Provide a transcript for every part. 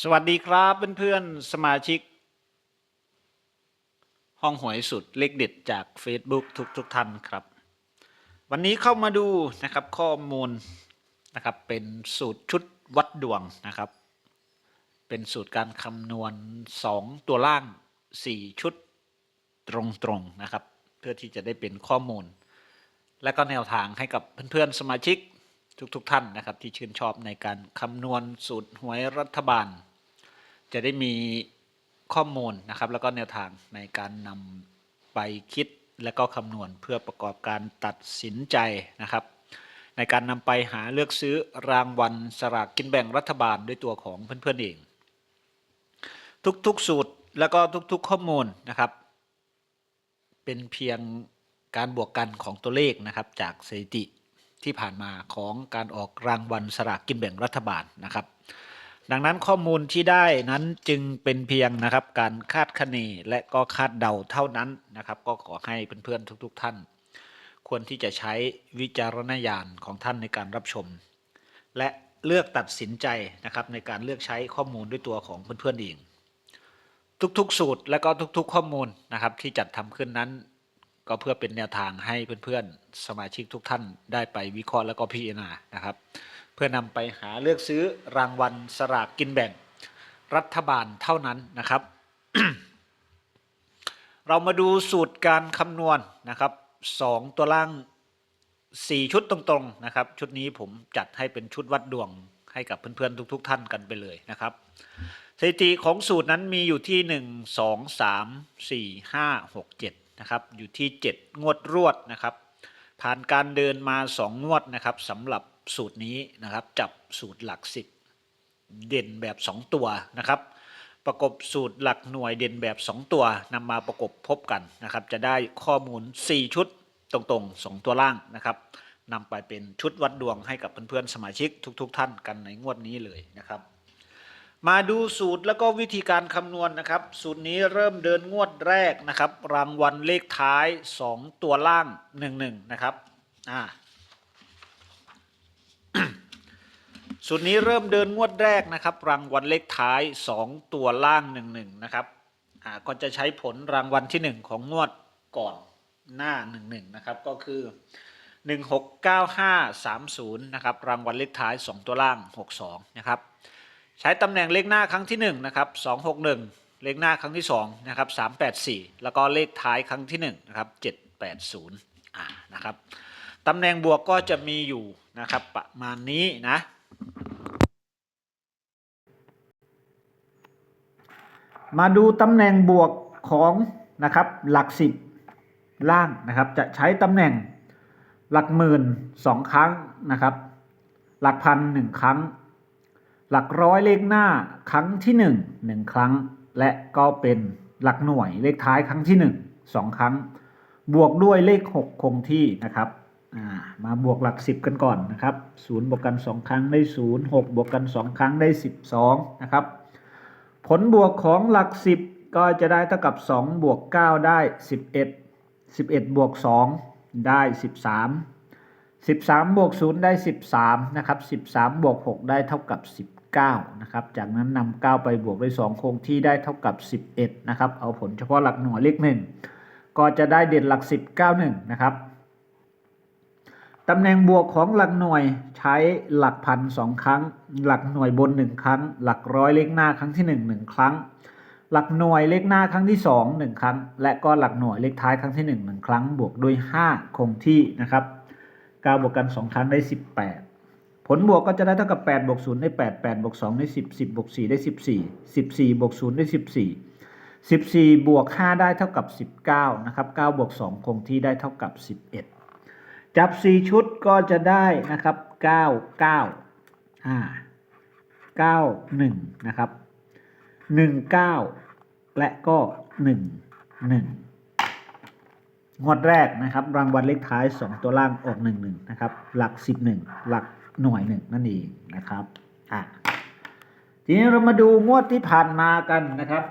สวัสดีครับเพื่อนๆสมาชิก ห้องหวยสุดเลขเด็ดจาก Facebook ทุกทุกท่านครับ วันนี้เข้ามาดูนะครับข้อมูลนะครับเป็นสูตรชุดวัดดวงนะครับ เป็นสูตรการคำนวณ 2 ตัวล่าง 4 ชุดตรงๆนะครับ เพื่อที่จะได้เป็นข้อมูล และก็แนวทางให้กับเพื่อนๆสมาชิก ทุกๆทท่านนะครับที่ชื่นชอบในการคำนวณสูตรหวยรัฐบาล จะได้มีข้อมูลนะครับ แล้วก็แนวทางในการนำไปคิดและก็คำนวณเพื่อประกอบการตัดสินใจนะครับ ในการนำไปหาเลือกซื้อรางวัลสลากกินแบ่งรัฐบาลด้วยตัวของเพื่อนๆเอง ทุกๆสูตรแล้วก็ทุกๆข้อมูลนะครับ เป็นเพียงการบวกกันของตัวเลขนะครับจากสถิติ ที่ผ่านมาของการออกรางวัลสลากกินแบ่งรัฐบาลนะครับ ดังนั้นข้อมูลที่ได้นั้นจึงเป็นเพียงนะครับ การคาดคะเนและก็คาดเดาเท่านั้นนะครับ ก็ขอให้เพื่อนๆทุกๆท่าน ควรที่จะใช้วิจารณญาณของท่านในการรับชม และเลือกตัดสินใจนะครับ ในการเลือกใช้ข้อมูลด้วยตัวของเพื่อนๆเองทุกๆ สูตรและก็ทุกๆ ข้อมูลนะครับที่จัดทำขึ้นนั้น ก็เพื่อเป็นแนวทางให้เพื่อนๆ สมาชิกทุกท่านได้ไปวิเคราะห์และก็พิจารณานะครับ เพื่อนำไปหาเลือกซื้อรางวัลสลากกินแบ่งรัฐบาลเท่านั้นนะครับ เรามาดูสูตรการคำนวณนะครับสองตัวล่าง4ชุดตรงๆนะครับ ชุดนี้ผมจัดให้เป็นชุดวัดดวงให้กับเพื่อนๆทุกๆท่านกันไปเลยนะครับสถิติของสูตรนั้นมีอยู่ที่1 2 3 4 5 6 7 นะครับอยู่ที่ 7 งวดรวดนะครับผ่านการเดินมา 2 งวดนะครับสำหรับสูตรนี้นะครับจับสูตรหลัก 10 เด่นแบบ 2 ตัวนะครับประกบสูตรหลักหน่วยเด่นแบบ 2 ตัวนำมาประกบพบกันนะครับจะได้ข้อมูล 4 ชุดตรงๆ 2 ตัวล่างนะครับนำไปเป็นชุดวัดดวงให้กับเพื่อนๆสมาชิกทุก ๆ ท่านกันในงวดนี้เลยนะครับ มาดูสูตรแล้วก็วิธีการคำนวณนะครับ สูตรนี้เริ่มเดินงวดแรกนะครับ รางวัลเลขท้าย 2 ตัวล่าง 1-1 นะครับอ่าสูตรนี้เริ่มเดินงวดแรกนะครับ รางวัลเลขท้าย 2 ตัวล่าง 1-1 นะครับอ่าก็จะใช้ผลรางวัลที่ 1 ของงวดก่อนหน้า 1-1 นะครับ ก็คือ 169530 นะครับ รางวัลเลขท้าย 2 ตัวล่าง 62 นะครับ ใช้ตำแหน่งเลขหน้าครั้งที่1นะครับ261 เลขหน้าครั้งที่2นะครับ384 แล้วก็เลขท้ายครั้งที่1นะครับ780อ่านะครับตำแหน่งบวกก็จะมีอยู่นะครับประมาณนี้นะมาดูตำแหน่งบวกของนะครับหลักสิบล่างนะครับจะใช้ตำแหน่งหลักหมื่นสองครั้งนะครับ หลักพันหนึ่งครั้ง หลักร้อยเลขหน้าครั้งที่หนึ่งหนึ่งครั้ง และก็เป็นหลักหน่วยเลขท้ายครั้งที่หนึ่งสองครั้ง บวกด้วยเลขหกคงที่นะครับามาบวกหลักสิบกันก่อนนะครับศูนย์บวกกันสองครั้งได้ศูนย์หกบวกกันสองครั้งได้สิบสองนะครับผลบวกของหลักสิบก็จะได้เท่ากับสองบวกเก้าได้สิบเอ็ดสิบเอ็ดบวกสองได้สิบสาม13 บวก 0 ได้ 13 นะครับ 13 บวก 6 ได้เท่ากับ 9นะครับ จากนั้นนำ9ไปบวกด้วย 2 คงที่ได้เท่ากับ 11 นะครับ เอาผลเฉพาะหลักหน่วยเลข 1 ก็จะได้เด่นหลัก 10 91 นะครับตำแหน่งบวกของหลักหน่วยใช้หลักพันสองครั้ง หลักหน่วยบน 1 ครั้ง หลักร้อยเลขหน้าครั้งที่ 1 1 ครั้ง หลักหน่วยเลขหน้าครั้งที่ 2 1 ครั้ง และก็หลักหน่วยเลขท้ายครั้งที่ 1 1 ครั้ง บวกด้วย 5 คงที่นะครับ9บวกกัน 2 ครั้งได้ 18 ผลบวกก็จะได้เท่ากับ8บวก0ได้8 8บวก2ได้10 10บวก4ได้14 14บวก0ได้14 14บวก5ได้เท่ากับ 19นะครับ9บวก2คงที่ได้เท่ากับ 11 จับ 4 ชุดก็จะได้นะครับ 9 9อ่า9 1นะครับ1 9 และก็ 1 1งวดแรกนะครับ รางวัลเลขท้าย 2 ตัวล่างออก 1 1 นะครับ หลัก 11 หลัก หน่วย1นั่นเองนะครับอะทีนี้เรามาดูงวดที่ผ่านมากันนะครับ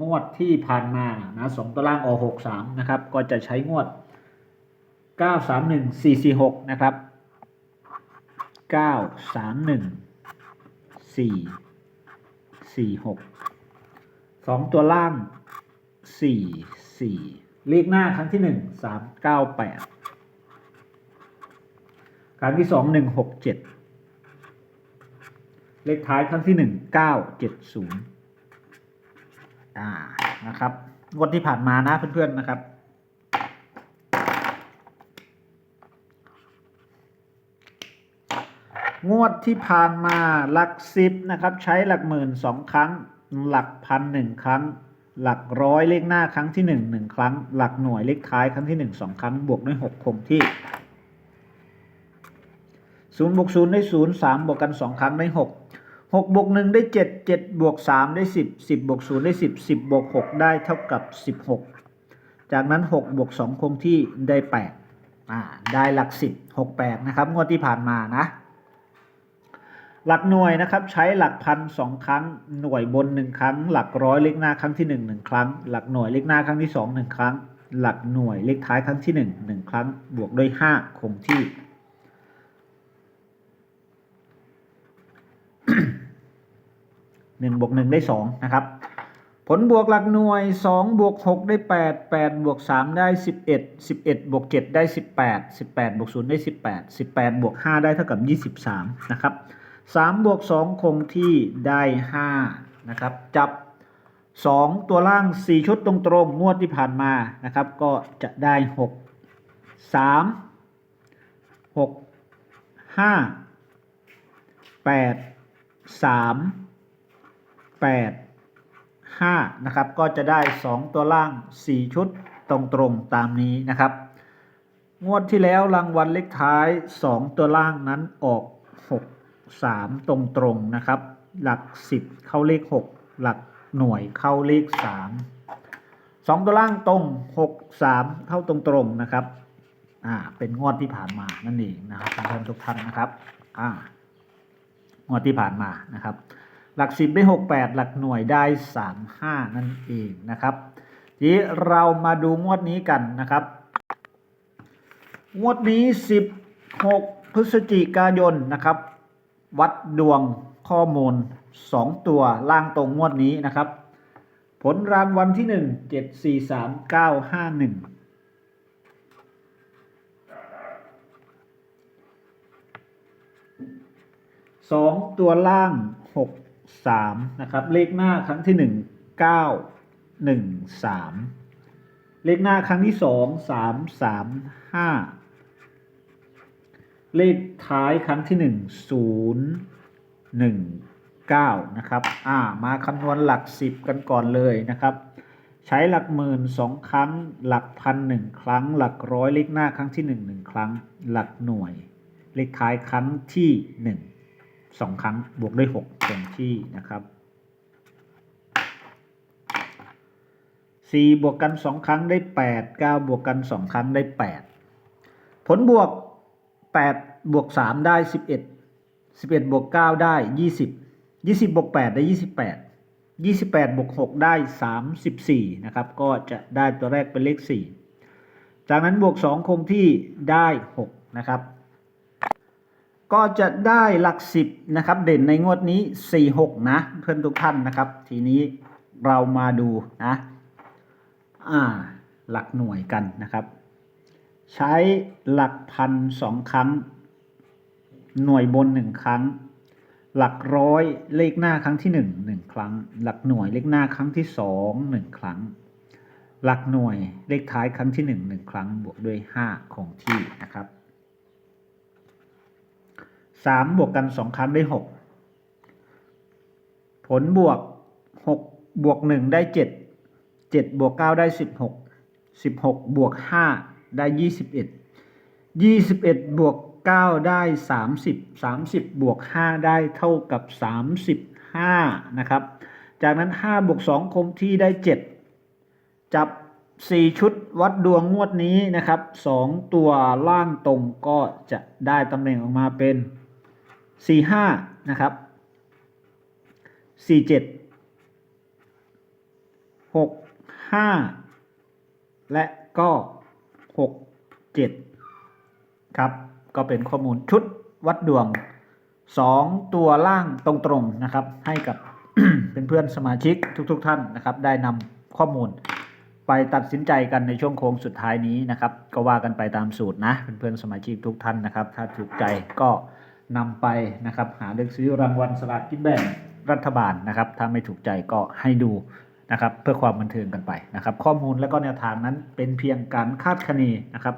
งวดที่ผ่านมานะสองตัวล่างออก6 3นะครับ ก็จะใช้งวด9 3 1 4 4 6นะครับ9 3 1 4สี่หกสองตัวล่างสี่สี่เลขหน้าครั้งที่หนึ่งสามเก้าแปด ครั้งที่สองหนึ่งหกเจ็ดเลขท้ายครั้งที่หนึ่งเก้าเจ็ดศูนย์อ่านะครับงวดที่ผ่านมานะเพื่อนๆนะครับ งวดที่ผ่านมาหลักสิบนะครับ ใช้หลักหมื่นสองครั้ง หลักพันหนึ่งครั้ง หลักร้อยเลขหน้าครั้งที่หนึ่งหนึ่งครั้ง หลักหน่วยเลขท้ายครั้งที่หนึ่งสองครั้งบวกด้วยหกคงที่ ศูนย์บวกศูนย์ได้ศูนย์สามบวกกันสองครั้งได้หกหกบวกหนึ่งได้เจ็ดเจ็ดบวกสามได้สิบสิบบวกศูนย์ได้สิบสิบบวกหกได้เท่ากับสิบหกจากนั้นหกบวกสองคงที่ได้แปดอ่าได้หลักสิบหกแปดนะครับงวดที่ผ่านมานะ หลักหน่วยนะครับใช้หลักพันสองครั้งหน่วยบนหนึ่งครั้ง หลักร้อยเลขหน้าครั้งที่หนึ่งหนึ่งครั้ง หลักหน่วยเลขหน้าครั้งที่สองหนึ่งครั้ง หลักหน่วยเลขท้ายครั้งที่หนึ่งหนึ่งครั้ง บวกด้วยห้าคงที่ หนึ่งบวกหนึ่งได้สองนะครับ ผลบวกหลักหน่วยสองบวกหกได้แปดแปดบวกสามได้สิบเอ็ดสิบเอ็ดบวกเจ็ดได้สิบแปดสิบแปดบวกศูนย์ได้สิบแปดสิบแปดบวกห้าได้เท่ากับยี่สิบสามนะครับสามบวกสองคงที่ได้ห้านะครับ จับสองตัวล่างสี่ชุดตรงๆ งวดที่ผ่านมานะครับ ก็จะได้หกสามห กห้าแปดสามแปด5นะครับ ก็จะได้ 2 ตัวล่าง 4 ชุดตรงๆตามนี้นะครับ งวดที่แล้วรางวัลเลขท้าย 2 ตัวล่างนั้นออก 6 3 ตรงๆนะครับ หลัก 10 เข้าเลข 6 หลักหน่วยเข้าเลข 3 2 ตัวล่างตรง 6 3 เข้าตรงๆนะครับอ่าเป็นงวดที่ผ่านมานั่นเองนะครับท่านทุกท่านนะครับอ่างวดที่ผ่านมานะครับ หลักสิบได้หกแปดหลักหน่วยได้สามห้านั่นเองนะครับ ทีนี้เรามาดูงวดนี้กันนะครับ งวดนี้สิบหกพฤศจิกายนนะครับ วัดดวงข้อมูลสองตัวล่างตรงงวดนี้นะครับ ผลรางวัลที่หนึ่งเจ็ดสี่สามเก้าห้าหนึ่งสองตัวล่างหก สามนะครับเลขหน้าครั้งที่หนึ่งเก้าหนึ่งสามเลขหน้าครั้งที่สองสามสามห้าเลขท้ายครั้งที่หนึ่งศูนย์หนึ่งเก้านะครับอ่ามาคำนวณหลักสิบกันก่อนเลยนะครับ ใช้หลักหมื่นสองครั้ง หลักพันหนึ่งครั้ง หลักร้อยเลขหน้าครั้งที่หนึ่งหนึ่งครั้ง หลักหน่วย เลขท้ายครั้งที่หนึ่ง สองครั้งบวกด้วยหกคงที่นะครับสี่บวกกันสองครั้งได้แปดเก้าบวกกันสองครั้งได้แปดผลบวกแปดบวกสามได้สิบเอ็ดสิบเอ็ดบวกเก้าได้ยี่สิบยี่สิบบวกแปดได้ยี่สิบแปดยี่สิบแปดบวกหกได้สามสิบสี่นะครับ ก็จะได้ตัวแรกเป็นเลขสี่จากนั้นบวกสองคงที่ได้หกนะครับ ก็จะได้หลักสิบนะครับ เด่นในงวดนี้สี่หกนะ เพื่อนทุกท่านนะครับ ทีนี้เรามาดูนะอ่าหลักหน่วยกันนะครับ ใช้หลักพันสองครั้ง หน่วยบนหนึ่งครั้ง หลักร้อยเลขหน้าครั้งที่หนึ่งหนึ่งครั้ง หลักหน่วยเลขหน้าครั้งที่สองหนึ่งครั้ง หลักหน่วยเลขท้ายครั้งที่หนึ่งหนึ่งครั้งบวกด้วยห้าคงที่นะครับ สามบวกกันสองครั้งได้หกผลบวกหกบวกหนึ่งได้เจ็ดเจ็ดบวกเก้าได้สิบหกสิบหกบวกห้าได้ยี่สิบเอ็ดยี่สิบเอ็ดบวกเก้าได้สามสิบสามสิบบวกห้าได้เท่ากับสามสิบห้านะครับ จากนั้นห้าบวกสองคงที่ได้เจ็ดจับสี่ชุดวัดดวงงวดนี้นะครับสองตัวล่างตรงก็จะได้ตำแหน่งออกมาเป็น สี่ห้านะครับสี่เจ็ดหกห้าและก็หกเจ็ดครับ ก็เป็นข้อมูลชุดวัดดวงสองตัวล่างตรงๆนะครับ ให้กับเป็นเพื่อนสมาชิกทุกๆท่านนะครับ ได้นำข้อมูลไปตัดสินใจกันในช่วงโค้งสุดท้ายนี้นะครับ ก็ว่ากันไปตามสูตรนะเพื่อนๆสมาชิกทุกท่านนะครับ ถ้าถูกใจก็ นำไปนะครับหาเลือกซื้อรางวัลสลากกินแบ่งรัฐบาลนะครับถ้าไม่ถูกใจก็ให้ดูนะครับเพื่อความบันเทิงกันไปนะครับ ข้อมูลและก็แนวทางนั้นเป็นเพียงการคาดคะเนนะครับ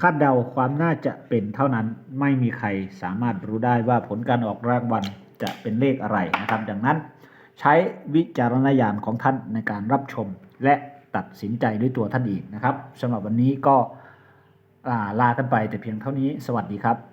คาดเดาความน่าจะเป็นเท่านั้นไม่มีใครสามารถรู้ได้ว่าผลการออกรางวัลจะเป็นเลขอะไรนะครับ ดังนั้นใช้วิจารณญาณของท่านในการรับชมและตัดสินใจด้วยตัวท่านเองนะครับสำหรับวันนี้ก็ลากันไปแต่เพียงเท่านี้สวัสดีครับ